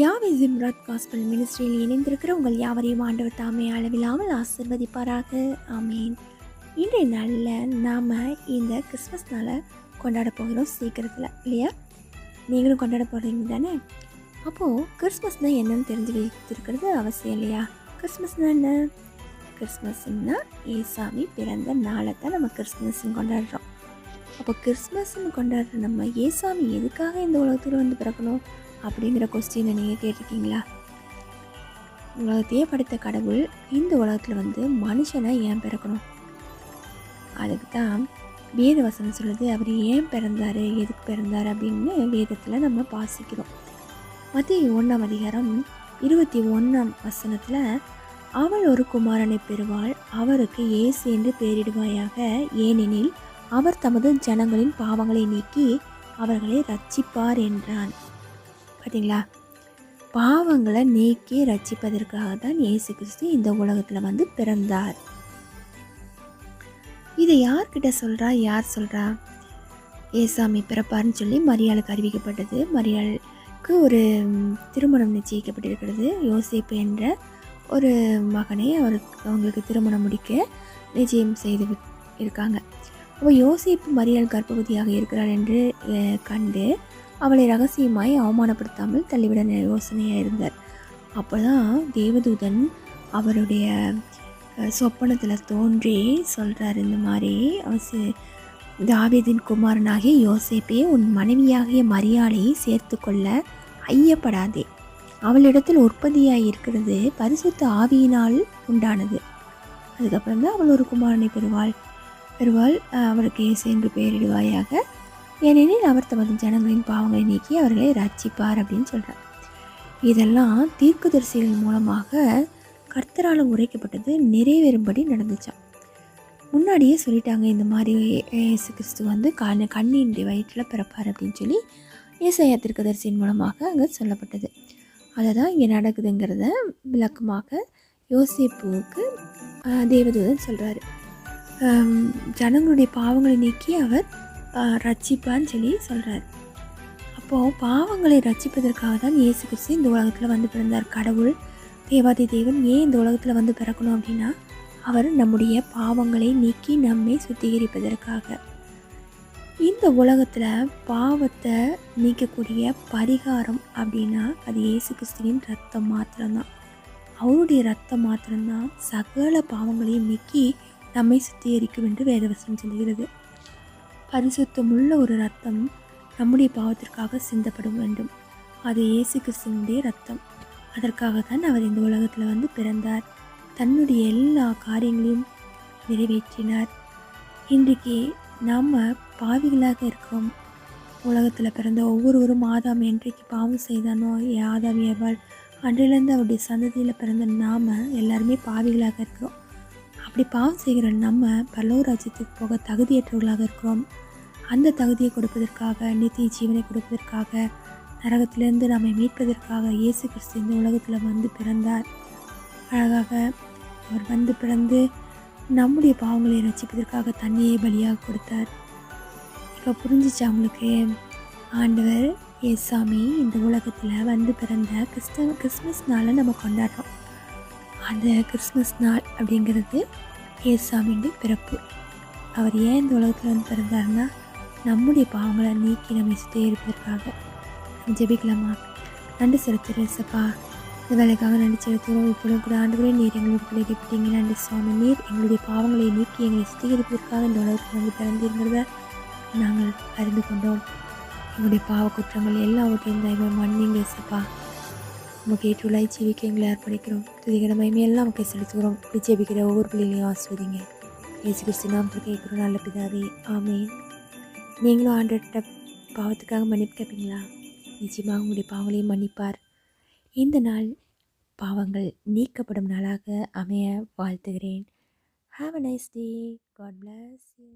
யாவே ஜிம்ராத் gospel மினிஸ்ட்ரியில் இணைந்திருக்கிற உங்கள் யாவரையும் ஆண்டவர் தாமே அளவில்லாமல் ஆசிர்வதிப்பாராக. ஆமேன். இன்றைய நாளில் நாம் இந்த கிறிஸ்மஸ் நாளை கொண்டாட போகிறோம் சீக்கிரத்தில் இல்லையா? நீங்களும் கொண்டாட போகிறீங்க தானே? அப்போது கிறிஸ்மஸ்னால் என்னன்னு தெரிஞ்சு வைத்திருக்கிறது அவசியம் இல்லையா? கிறிஸ்மஸ்னால் என்ன? கிறிஸ்மஸ்னா ஏசாமி பிறந்த நாளை தான் நம்ம கிறிஸ்மஸ்ன்னு கொண்டாடுறோம். அப்போ கிறிஸ்மஸ்ன்னு கொண்டாடுற நம்ம ஏசாமி எதுக்காக இந்த உலகத்தில் வந்து பிறக்கணும்? அப்படிங்கிற கொஸ்டினை நீங்கள் கேட்டிருக்கீங்களா? உலகத்தையே படைத்த கடவுள் இந்த உலகத்தில் வந்து மனுஷனை ஏன் பிறக்கணும்? அதுக்கு தான் வேத வசனம் சொல்லுது அவர் ஏன் பிறந்தார் எதுக்கு பிறந்தார் அப்படின்னு வேதத்தில் நம்ம பாசிக்கிறோம் மத்திய ஒன்றாம் அதிகாரம் இருபத்தி ஒன்றாம் வசனத்தில் அவள் ஒரு குமாரனை பெறுவாள் அவருக்கு ஏசு என்று பெயரிடுவாயாக. ஏனெனில் அவர் தமது ஜனங்களின் பாவங்களை நீக்கி அவர்களை ரட்சிப்பார் என்றான். பார்த்தீங்களா பாவங்களை நீக்கி ரட்சிப்பதற்காக தான் இயேசு கிறிஸ்து இந்த உலகத்தில் வந்து பிறந்தார். இதை யார்கிட்ட சொல்கிறா யார் சொல்கிறா ஏசாமி பிறப்பார்னு சொல்லி மரியாளுக்கு அறிவிக்கப்பட்டது. மரியாளுக்கு ஒரு திருமணம் நிச்சயிக்கப்பட்டிருக்கிறது. யோசிப்பு என்ற ஒரு மகனை அவருக்கு அவங்களுக்கு திருமணம் முடிக்க நிச்சயம் செய்து இருக்காங்க. அப்போ யோசிப்பு மரியாள் கர்ப்பவதியாக இருக்கிறார் என்று கண்டு அவளை ரகசியமாய் அவமானப்படுத்தாமல் தள்ளிவிட யோசனையாக இருந்தார். அப்போ தான் தேவதூதன் அவருடைய சொப்பனத்தில் தோன்றி சொல்கிறார் இந்த மாதிரி அவசி தாவிதின் குமாரனாகிய யோசேப்பே உன் மனைவியாகிய மரியாதையை சேர்த்து கொள்ள ஐயப்படாதே. அவளிடத்தில் உற்பத்தியாக இருக்கிறது பரிசுத்த ஆவியினால் உண்டானது. அதுக்கப்புறம் தான் அவள் ஒரு குமாரனை பெறுவாள். பெறுவாள் அவளுக்கு சேர்ந்து என்று பெயரிடுவாயாக. ஏனெனில் அவர் தமது ஜனங்களின் பாவங்களை நீக்கி அவர்களை ரட்சிப்பார் அப்படின்னு சொல்கிறார் இதெல்லாம் தீர்க்குதரிசிகள் மூலமாக கர்த்தரால் உரைக்கப்பட்டது நிறைவேறும்படி நடந்துச்சான் முன்னாடியே சொல்லிட்டாங்க இந்த மாதிரி ஏசு கிறிஸ்து வந்து கண் கண்ணின்றி வயிற்றில் பிறப்பார் அப்படின்னு சொல்லி ஏசையா தீர்க்கதரிசியின் மூலமாக அங்கே சொல்லப்பட்டது. அதை தான் இங்கே நடக்குதுங்கிறத விளக்கமாக யோசிப்புக்கு தேவதூதன் சொல்கிறாரு ஜனங்களுடைய பாவங்களை நீக்கி அவர் ரட்சிப்பான்னு சொல்லி சொல்கிறார் அப்போது பாவங்களை ரட்சிப்பதற்காக தான் இயேசு கிறிஸ்து இந்த உலகத்தில் வந்து பிறந்தார். கடவுள் தேவாதி தேவன் ஏன் இந்த உலகத்தில் வந்து பிறக்கணும் அப்படின்னா அவர் நம்முடைய பாவங்களை நீக்கி நம்மை சுத்திகரிப்பதற்காக. இந்த உலகத்தில் பாவத்தை நீக்கக்கூடிய பரிகாரம் அப்படின்னா அது இயேசு கிறிஸ்துவின் ரத்தம் மாத்திரம்தான். அவருடைய ரத்தம் மாத்திரம்தான் சகல பாவங்களையும் நீக்கி நம்மை சுத்திகரிக்கும் என்று வேதவசனம் சொல்கிறது பரிசுத்தமுள்ள ஒரு ரத்தம் நம்முடைய பாவத்திற்காக சிந்தப்படும் வேண்டும். அது இயேசு கிறிஸ்துவனுடைய ரத்தம் அதற்காக தான் அவர் இந்த உலகத்தில் வந்து பிறந்தார். தன்னுடைய எல்லா காரியங்களையும் நிறைவேற்றினார். இன்றைக்கு நாம் பாவிகளாக இருக்கிறோம் உலகத்தில் பிறந்த ஒவ்வொருவரும் ஆதாம் என்றைக்கு பாவம் செய்தானோ ஆதாம் எவள் அன்றிலிருந்து அவருடைய சந்ததியில் பிறந்த நாம் எல்லாருமே பாவிகளாக இருக்கிறோம். அப்படி பாவம் செய்கிற நம்ம பல்லவ ராஜ்யத்துக்கு போக தகுதியற்றவர்களாக இருக்கிறோம். அந்த தகுதியை கொடுப்பதற்காக நித்திய ஜீவனை கொடுப்பதற்காக நரகத்திலிருந்து நம்மை மீட்பதற்காக இயேசு கிறிஸ்து இந்த உலகத்தில் வந்து பிறந்தார். அழகாக அவர் வந்து பிறந்து நம்முடைய பாவங்களை ரசிப்பதற்காக தண்ணியை பலியாக கொடுத்தார். இப்போ புரிஞ்சிச்சு அவங்களுக்கு ஆண்டவர் ஏசாமி இந்த உலகத்தில் வந்து பிறந்த கிறிஸ்த கிறிஸ்மஸ் நம்ம கொண்டாடுறோம். அந்த கிறிஸ்மஸ் நாள் அப்படிங்கிறது ஏசாமியுடைய பிறப்பு. அவர் ஏன் இந்த உலகத்தில் வந்து பிறந்தாருன்னா நம்முடைய பாவங்களை நீக்கி நம்மை சுற்றி இருப்பதற்காக ஜெபிக்கலாமா? நன்றி செலுத்துகிறேன் சப்பா. இந்த வேலைக்காக நன்றி செலுத்துகிறோம். இப்பொழுது கூட ஆண்டுகளே நீர் எங்களுக்கு பிள்ளைக்கப்பட்டீங்க நன்றி சுவாமி. நீர் எங்களுடைய பாவங்களை நீக்கி எங்களை சுத்திகரிப்பதற்காக இந்த உலகத்தில் வந்து பிறந்திருக்கிறத நாங்கள் அறிந்து கொண்டோம். எங்களுடைய பாவ குற்றங்கள் எல்லாவற்றையும் தயவு மன்னிங்க சப்பா. உங்கள் ஏற்றுள்ளாய் ஜீவிக்க எங்களை அர்ப்பணிக்கிறோம். துதிகிற மயமையெல்லாம் நமக்கு செலுத்துகிறோம். இப்படி ஜெபிக்கிற ஒவ்வொரு பிள்ளைகளையும் ஆஸ்வதிங்க. இயேசு கிறிஸ்து நாம் கேட்குறோம் நல்ல பிதாவே ஆமே நீங்களும் ஆண்டர்கிட்ட பாவத்துக்காக மன்னிப்பு கேட்பீங்களா நிச்சயமாக உங்களுடைய பாவங்களையும் மன்னிப்பார். இந்த நாள் பாவங்கள் நீக்கப்படும் நாளாக அமைய வாழ்த்துகிறேன். Have a nice day God bless you